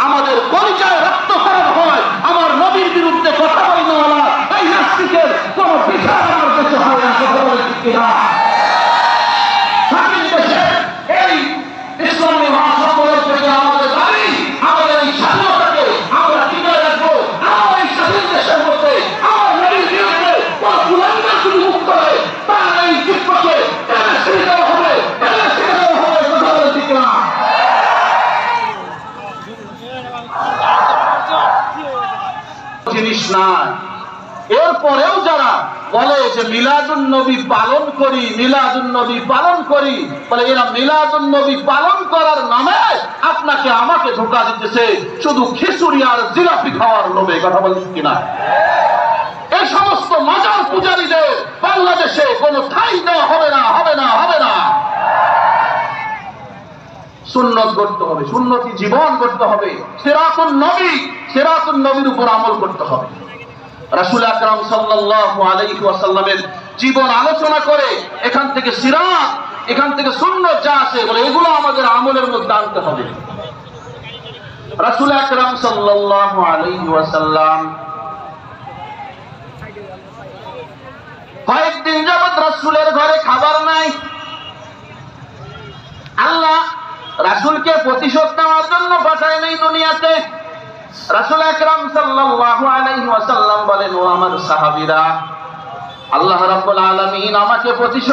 আমাদের পরিচয় জিনিস নাই এরপরেও যারা বলে যে মিলাদুন নবী পালন করি মিলাদুন নবী পালন করি, বলে এরা মিলাদুন নবী পালন করার নামে আপনাকে আমাকে ধোকা দিতেছে, শুধু খিচুড়ি আর জিলাপি খাওয়ার লোভে কথা বলছি কিনা? এই সমস্ত মাজার পূজারীদের বাংলাদেশে কোনো ঠাই দেওয়া হবে না হবে না হবে না সুন্নত করতে হবে, সুন্নতি জীবন করতে হবে, সেরাতুন নবী, সেরাতুন নবীর উপর আমল করতে হবে। রাসূল আকরাম সাল্লাল্লাহু আলাইহি ওয়াসাল্লামের জীবন আলোচনা করে, এখান থেকে সিরাত, এখান থেকে সুন্নত যা আছে বলে এগুলো আমাদের আমলের মধ্যে আনতে হবে। রাসূল আকরাম সাল্লাল্লাহু আলাইহি ওয়াসাল্লাম কয়েকদিন যাবত রাসূলের ঘরে খাবার নাই আল্লাহ রাসূলকে প্রতিশোধ নেওয়ার জন্য পাঠায় নেই দুনিয়াতে। রাসুল আকরাম সাল্লাল্লাহু আলাইহি ওয়াসাল্লাম বলেন, ও আমার সাহাবীরা, আল্লাহ রাব্বুল আলামিন আমাকে প্রতিশোধ